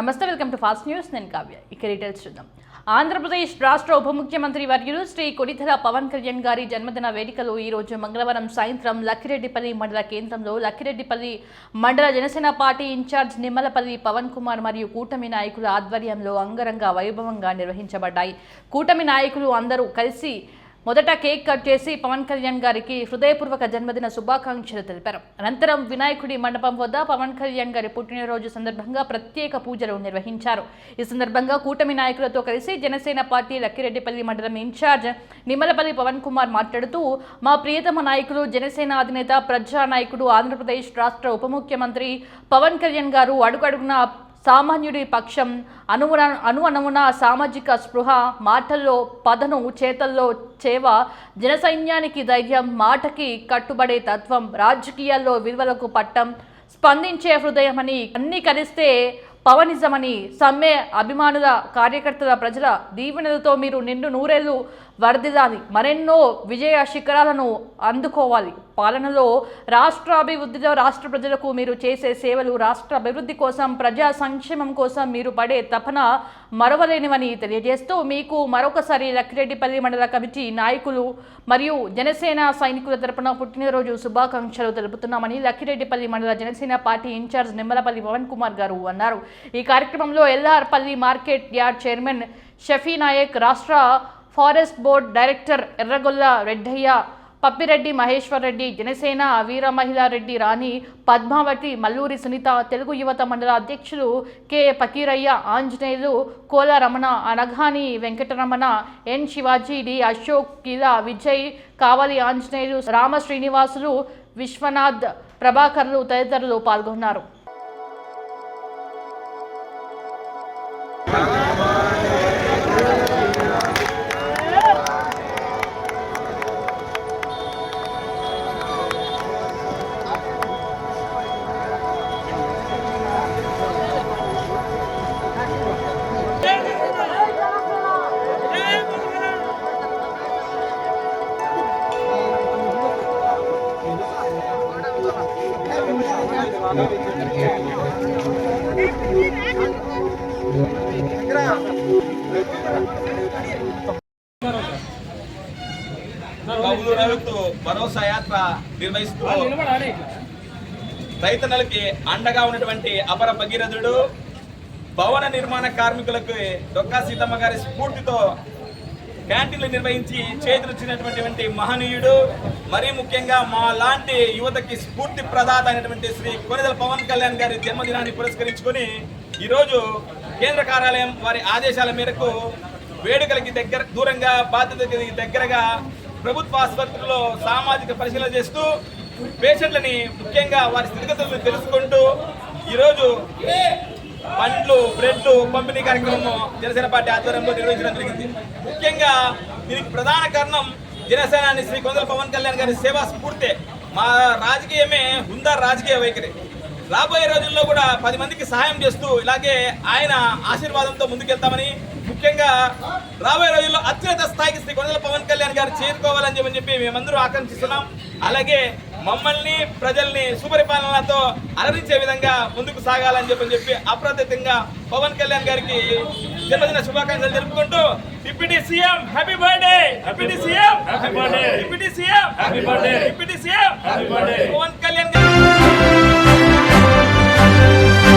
నమస్తే welcome to fast news. నేను కావ్య. ఇక డీటెయిల్స్ చూద్దాం. ఆంధ్రప్రదేశ్ రాష్ట్ర ఉప ముఖ్యమంత్రి వర్యులు శ్రీ కొడిథల పవన్ కళ్యాణ్ గారి జన్మదిన వేడుకలు ఈ రోజు మంగళవారం సాయంత్రం లక్కిరెడ్డిపల్లి మండల కేంద్రంలో లక్కిరెడ్డిపల్లి మండల Janasena party in charge Nimmalapalli Pawan Kumar మరియు కూటమి నాయకుల ఆధ్వర్యంలో అంగరంగ వైభవంగా నిర్వహించబడ్డాయి. కూటమి నాయకులు అందరూ కలిసి మొదట కేక్ కట్ చేసి పవన్ కళ్యాణ్ గారికి హృదయపూర్వక జన్మదిన శుభాకాంక్షలు తెలిపారు. అనంతరం వినాయకుడి మండపం వద్ద పవన్ కళ్యాణ్ గారి పుట్టినరోజు సందర్భంగా ప్రత్యేక పూజలు నిర్వహించారు. ఈ సందర్భంగా కూటమి నాయకులతో కలిసి జనసేన పార్టీ లక్కిరెడ్డిపల్లి మండలం ఇన్ఛార్జ్ నిమ్మలపల్లి పవన్ కుమార్ మాట్లాడుతూ మా ప్రియతమ నాయకులు జనసేన అధినేత ప్రజా నాయకుడు ఆంధ్రప్రదేశ్ రాష్ట్ర ఉప ముఖ్యమంత్రి పవన్ కళ్యాణ్ గారు అడుగడుగున సామాన్యుడి పక్షం అనువున అను అనువున సామాజిక స్పృహ మాటల్లో పదను చేతల్లో చేవ జనసైన్యానికి ధైర్యం మాటకి కట్టుబడే తత్వం రాజకీయాల్లో విలువలకు పట్టం స్పందించే హృదయమని అన్ని కలిస్తే పవనిజమని సమ్మె అభిమానుల కార్యకర్తల ప్రజల దీవెనలతో మీరు నిండు నూరేళ్ళు వర్ధిల్లాలి మరెన్నో విజయ శిఖరాలను అందుకోవాలి. పాలనలో రాష్ట్ర అభివృద్ధిలో రాష్ట్ర ప్రజలకు మీరు చేసే సేవలు రాష్ట్ర అభివృద్ధి కోసం ప్రజా సంక్షేమం కోసం మీరు పడే తపన మరవలేనివని తెలియజేస్తూ మీకు మరొకసారి లక్కిరెడ్డిపల్లి మండల కమిటీ నాయకులు మరియు జనసేన సైనికుల తరపున పుట్టినరోజు శుభాకాంక్షలు తెలుపుతున్నామని లక్కిరెడ్డిపల్లి మండల Janasena party in charge Nimmalapalli Pavan Kumar గారు అన్నారు. ఈ కార్యక్రమంలో LRPalli market yard chairman Shafi Nayak రాష్ట్ర forest board director Erragolla Reddaiah Pappireddy Maheshwar Reddy Janasena వీర మహిళారెడ్డి రాణి పద్మావతి మల్లూరి సునీత తెలుగు యువత మండల అధ్యక్షులు కె. పకీరయ్య ఆంజనేయులు కోల రమణ అనఘాని వెంకటరమణ ఎన్. శివాజీ డి. అశోక్ కిలా విజయ్ కావలి ఆంజనేయులు రామ శ్రీనివాసులు విశ్వనాథ్ ప్రభాకర్లు తదితరులు పాల్గొన్నారు. భరోసా యాత్ర నిర్వహిస్తూ రైతన్నలకి అండగా ఉన్నటువంటి అపర భగీరథుడు భవన నిర్మాణ కార్మికులకు డొక్కా సీతమ్మ గారి స్ఫూర్తితో క్యాంటీన్లు నిర్వహించి చేతులుచ్చినటువంటి మహనీయుడు మరీ ముఖ్యంగా మా లాంటి యువతకి స్ఫూర్తి ప్రదాత అయినటువంటి శ్రీ కొనిదల పవన్ కళ్యాణ్ గారి జన్మదినాన్ని పురస్కరించుకొని ఈరోజు కేంద్ర కార్యాలయం వారి ఆదేశాల మేరకు వేడుకలకి దగ్గర దూరంగా బాధ్యతకి దగ్గరగా ప్రభుత్వ ఆసుపత్రుల్లో సామాజిక పరిశీలన చేస్తూ పేషెంట్లని ముఖ్యంగా వారి స్థితిగతులను తెలుసుకుంటూ ఈరోజు పండ్లు బ్రెడ్లు పంపిణీ కార్యక్రమం జనసేన పార్టీ ఆధ్వర్యంలో నిర్వహించడం జరిగింది. ముఖ్యంగా దీనికి ప్రధాన కారణం జనసేనాని శ్రీ కొందల పవన్ కళ్యాణ్ గారి సేవా స్ఫూర్తే. మా రాజకీయమే హుందా రాజకీయ వైఖరి. రాబోయే రోజుల్లో కూడా పది మందికి సహాయం చేస్తూ ఇలాగే ఆయన ఆశీర్వాదంతో ముందుకెళ్తామని ముఖ్యంగా రాబోయే రోజుల్లో అత్యున్నత స్థాయికి శ్రీ కొందల పవన్ కళ్యాణ్ గారు చేరుకోవాలని చెప్పని చెప్పి మేమందరూ ఆకాంక్షిస్తున్నాం. అలాగే మమ్మల్ని ప్రజల్ని సుపరిపాలనతో అలరించే విధంగా ముందుకు సాగాలని చెప్పని చెప్పి అప్రతితంగా పవన్ కళ్యాణ్ గారికి జన్మదిన శుభాకాంక్షలు తెలుపుకుంటూ deputy CM happy birthday! Deputy CM! Happy birthday! Deputy CM! Happy birthday! Deputy CM! Happy birthday!